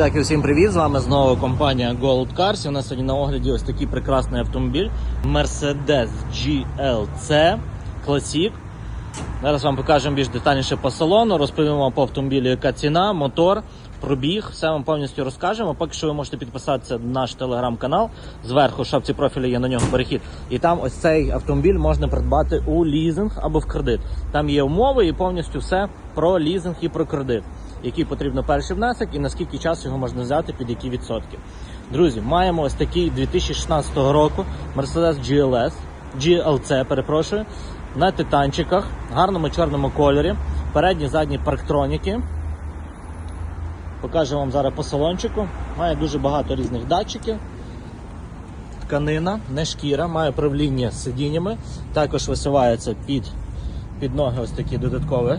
Друзяки, всім привіт! З вами знову компанія Gold Cars. У нас сьогодні на огляді ось такий прекрасний автомобіль Mercedes GLC Classic. Зараз вам покажемо більш детальніше по салону, розповімо по автомобілю, яка ціна, мотор, пробіг, все вам повністю розкажемо. Поки що ви можете підписатися на наш телеграм-канал. Зверху в шапці профілю є на нього перехід. І там ось цей автомобіль можна придбати у лізинг або в кредит. Там є умови і повністю все про лізинг і про кредит, який потрібно перший внесок і наскільки часу його можна взяти, під які відсотки. Друзі, маємо ось такий 2016 року Mercedes GLS, GLC, перепрошую, на титанчиках, в гарному чорному кольорі, передні задні парктроніки. Покажу вам зараз по салончику. Має дуже багато різних датчиків. Тканина, не шкіра, має правління з сидіннями, також висувається під, під ноги ось такі додаткові.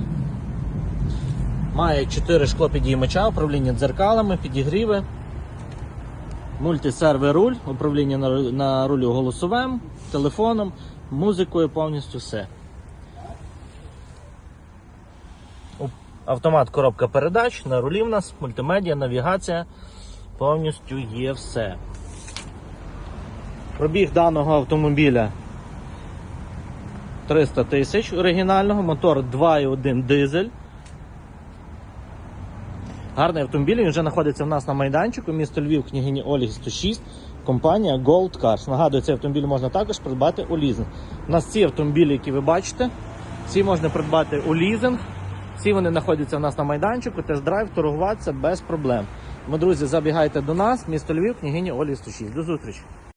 Має 4 шклопідіймача, управління дзеркалами, підігріви, мультисервер руль, управління на рулю голосовим, телефоном, музикою, повністю все. Автомат, коробка передач, на рулі в нас, мультимедіа, навігація, повністю є все. Пробіг даного автомобіля 300 тисяч оригінального, мотор 2,1 дизель. Гарний автомобіль, він вже знаходиться в нас на майданчику, місто Львів, княгині Ольги 106, компанія Gold Cars. Нагадую, цей автомобіль можна також придбати у лізинг. У нас ці автомобілі, які ви бачите, всі можна придбати у лізинг. Всі вони знаходяться у нас на майданчику, тест-драйв, торгуватися без проблем. Ми, друзі, забігайте до нас, місто Львів, княгині Ольги 106. До зустрічі!